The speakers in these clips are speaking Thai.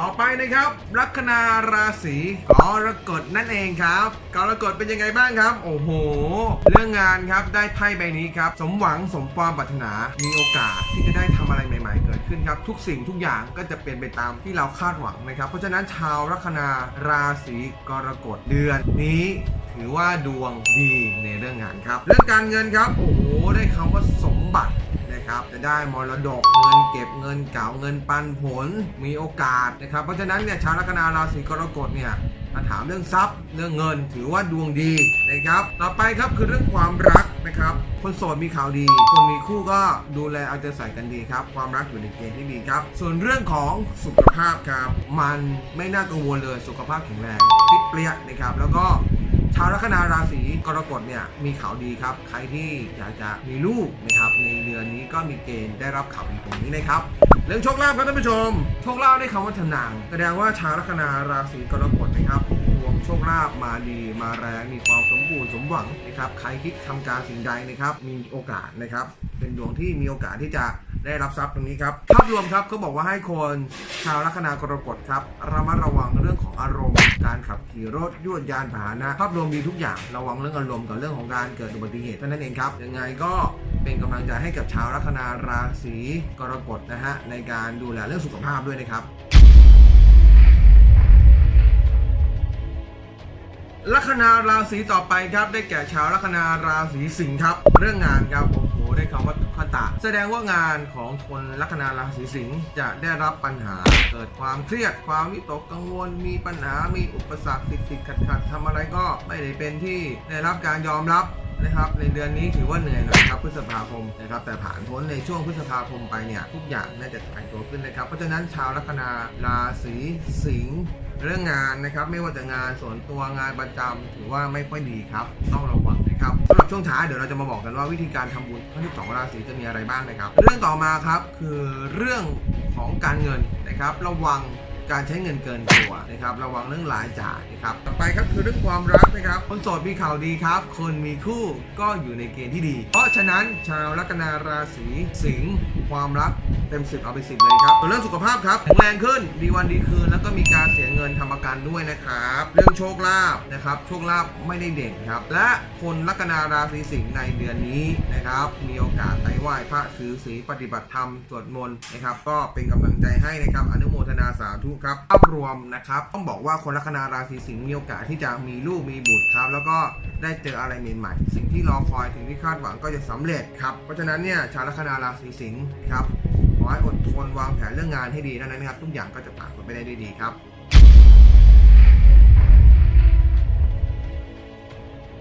ต่อไปนะครับ ลัคนาราศีกรกฎนั่นเองครับกรกฎเป็นยังไงบ้างครับ โอ้โห เรื่องงานครับได้ไพ่ใบนี้ครับ สมหวังสมความปรารถนา มีโอกาสที่จะได้ทำอะไรใหม่ ๆ เกิดขึ้นครับ ทุกสิ่งทุกอย่างก็จะเป็นไปตามที่เราคาดหวังนะครับ เพราะฉะนั้นชาวลัคนาราศีกรกฎเดือนนี้ถือว่าดวงดีในเรื่องงานครับ เรื่องการเงินครับ โอ้โห ได้คำว่าสมบัติ นะครับจะได้มรดกเงินเก็บเงินเก่าเงินปันผลมีโอกาสนะครับ เพราะฉะนั้นเนี่ยชาวลัคนาราศีกรกฎเนี่ยถ้าถามเรื่องทรัพย์เรื่องเงินถือว่าดวงดีนะครับ ต่อไปครับคือเรื่องความรักนะครับ คนโสดมีข่าวดี คนมีคู่ก็ดูแลเอาใจใส่กันดีครับ ความรักอยู่ในเกณฑ์ที่ดีครับ ส่วนเรื่องของสุขภาพครับ มันไม่น่ากังวลเลยสุขภาพแข็งแรงฟิตเปรี้ยนะครับ แล้วก็ ชาวลัคนาราศีกรกฎเนี่ยมีข่าวดีครับ ใครที่อยากจะมีลูกนะครับในเดือนนี้ก็มีเกณฑ์ได้รับข่าวดีตรงนี้นะครับเรื่องโชคลาภครับท่านผู้ชม โชคลาภได้คำว่าทนางแสดงว่าชาวลัคนาราศีกรกฎนะครับดวงโชคลาภมาดีมาแรงมีความสมบูรณ์สมหวังนะครับใครคิดทำการสิ่งใดนะครับมีโอกาสนะครับเป็นดวงที่มีโอกาสที่จะ ได้รับทรัพย์ตรงนี้ครับภาพรวมครับเขาบอกว่าให้คนชาวลัคนากรกฎครับระมัดระวังเรื่องของอารมณ์ การขับขี่รถยวดยานพาหนะภาพรวมดีทุกอย่างระวังเรื่องอารมณ์กับเรื่องของการเกิดอุบัติเหตุเท่านั้นเองครับยังไงก็เป็นกำลังใจให้กับชาวลัคนาราศีกรกฎนะฮะในการดูแลเรื่องสุขภาพด้วยนะครับลัคนาราศีต่อไปครับได้แก่ชาวลัคนาราศีสิงห์ครับ เรื่องงานครับโอ้โหได้คำว่า ทุกขตะ แสดงว่างานของคนลัคนาราศีสิงห์จะได้รับปัญหา เกิดความเครียดความวิตกกังวล มีปัญหามีอุปสรรคติดติดขัดขัดทำอะไรก็ไม่ได้เป็นที่ได้รับการยอมรับนะครับในเดือนนี้ถือว่าเหนื่อยหน่อยครับพฤษภาคมนะครับแต่ผ่านพ้นในช่วงพฤษภาคมไปเนี่ยทุกอย่างน่าจะถ่ายตัวขึ้นนะครับเพราะฉะนั้นชาวลัคนาราศีสิงห์เรื่องงานนะครับไม่ว่าจะงานส่วนตัวงานประจำถือว่าไม่ค่อยดีครับ ต้องระวัง นะครับสำหรับช่วงท้ายเดี๋ยวเราจะมาบอกกันว่าวิธีการทำบุญทั้ง12ราศีจะมีอะไรบ้างนะครับ เรื่องต่อมาครับคือเรื่องของการเงินนะครับ ระวัง การใช้เงินเกินตัวนะครับระวังเรื่องรายจ่ายนะครับต่อไปครับคือเรื่องความรักนะครับคนโสดมีข่าวดีครับ คนมีคู่ก็อยู่ในเกณฑ์ที่ดี เพราะฉะนั้นชาวลัคนาราศีสิงห์ความรักเต็มสิบเอาไปสิบเลยครับเรื่องสุขภาพครับแข็งแรงขึ้นดีวันดีคืนแล้วก็มีการเสียเงินทำประกันด้วยนะครับ เรื่องโชคลาภนะครับโชคลาภไม่ได้เด่นครับ และคนลัคนาราศีสิงห์ในเดือนนี้นะครับมีโอกาสไปไหว้พระถือศีลปฏิบัติธรรมสวดมนต์นะครับก็เป็นกำลังใจให้นะครับอนุโมทนาสาธุครับภาพรวมนะครับ ต้องบอกว่าคนลัคนาราศีสิงห์มีโอกาสที่จะมีลูกมีบุตรครับ แล้วก็ได้เจออะไรใหม่ๆสิ่งที่รอคอยถึงที่คาดหวังก็จะสำเร็จครับเพราะฉะนั้นเนี่ยชาวลัคนาราศีสิงห์ครับขอให้อดทนวางแผนเรื่องงานให้ดีเท่านั้นนะครับทุกอย่างก็จะผ่านไปได้ด้วยดีครับ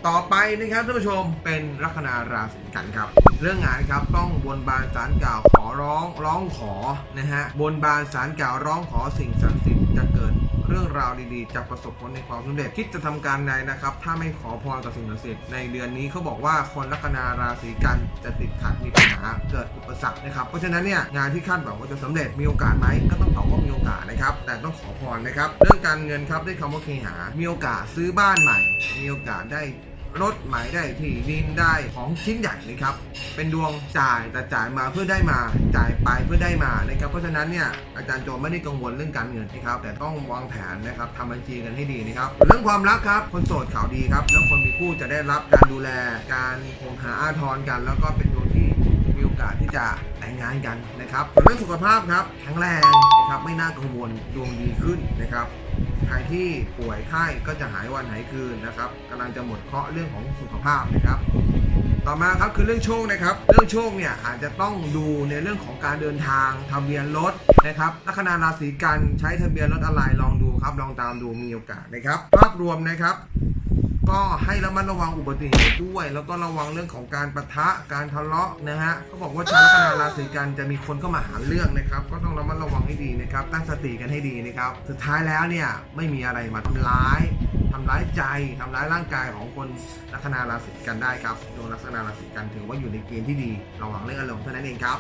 ต่อไปนะครับท่านผู้ชมเป็นลัคนาราศีกันครับ เรื่องงานครับต้องบนบานสารกล่าวขอร้องร้องขอนะฮะบนบานสารกล่าวร้องขอสิ่งศักดิ์สิทธิ์จะเกิดเรื่องราวดีๆ จะประสบผลในความสำเร็จคิดจะทำการใดนะครับ ถ้าไม่ขอพรกับสิ่งศักดิ์สิทธิ์ในเดือนนี้เขาบอกว่าคนลัคนาราศีกันจะติดขัดมีปัญหาเกิดอุปสรรคนะครับเพราะฉะนั้นเนี่ยงานที่คาดหวังว่าจะสำเร็จมีโอกาสไหมก็ต้องตอบว่ามีโอกาสนะครับ แต่ต้องขอพรนะครับ เรื่องการเงินครับด้วยคำว่าเคหา มีโอกาสซื้อบ้านใหม่ มีโอกาสได้ รถหม่ได้ที่ดินได้ของชิ้นใหญ่นะครับ เป็นดวงจ่ายแต่จ่ายมาเพื่อได้มาจ่ายไปเพื่อได้มานะครับ เพราะฉะนั้นเนี่ยอาจารย์โจไม่ได้กังวลเรื่องการเงินนะครับ แต่ต้องวางแผนนะครับทำบัญชีกันให้ดีนะครับ เรื่องความรักครับ คนโสดข่าวดีครับ แล้วคนมีคู่จะได้รับการดูแลการคงหาอาทรกัน แล้วก็เป็นดวงที่มีโอกาสที่จะแต่งงานกันนะครับเรื่องสุขภาพครับแข็งแรงนะครับไม่น่ากังวลดวงดีขึ้นนะครับ ใครที่ป่วยไข้ก็จะหายวันหายคืนนะครับกำลังจะหมดเคราะห์เรื่องของสุขภาพนะครับ ต่อมาครับคือเรื่องโชคนะครับ เรื่องโชคเนี่ยอาจจะต้องดูในเรื่องของการเดินทางทะเบียนรถนะครับลัคนาราศีกันใช้ทะเบียนรถอะไรลองดูครับลองตามดูมีโอกาสนะครับ ภาพรวมนะครับ ก็ให้ระมัดระวังอุบัติเหตุด้วย แล้วก็ระวังเรื่องของการประทะการทะเลาะนะฮะเขาบอกว่าชาวลัคนาราศีกันจะมีคนเข้ามาหาเรื่องนะครับ ก็ต้องระมัดระวังให้ดีนะครับ ตั้งสติกันให้ดีนะครับ สุดท้ายแล้วเนี่ยไม่มีอะไรมาทำร้ายทำร้ายใจทำร้ายร่างกายของคนลัคนาราศีกันได้ครับดวงลัคนาราศีกันถือว่าอยู่ในเกณฑ์ที่ดีระวังเรื่องอารมณ์เท่านั้นเองครับ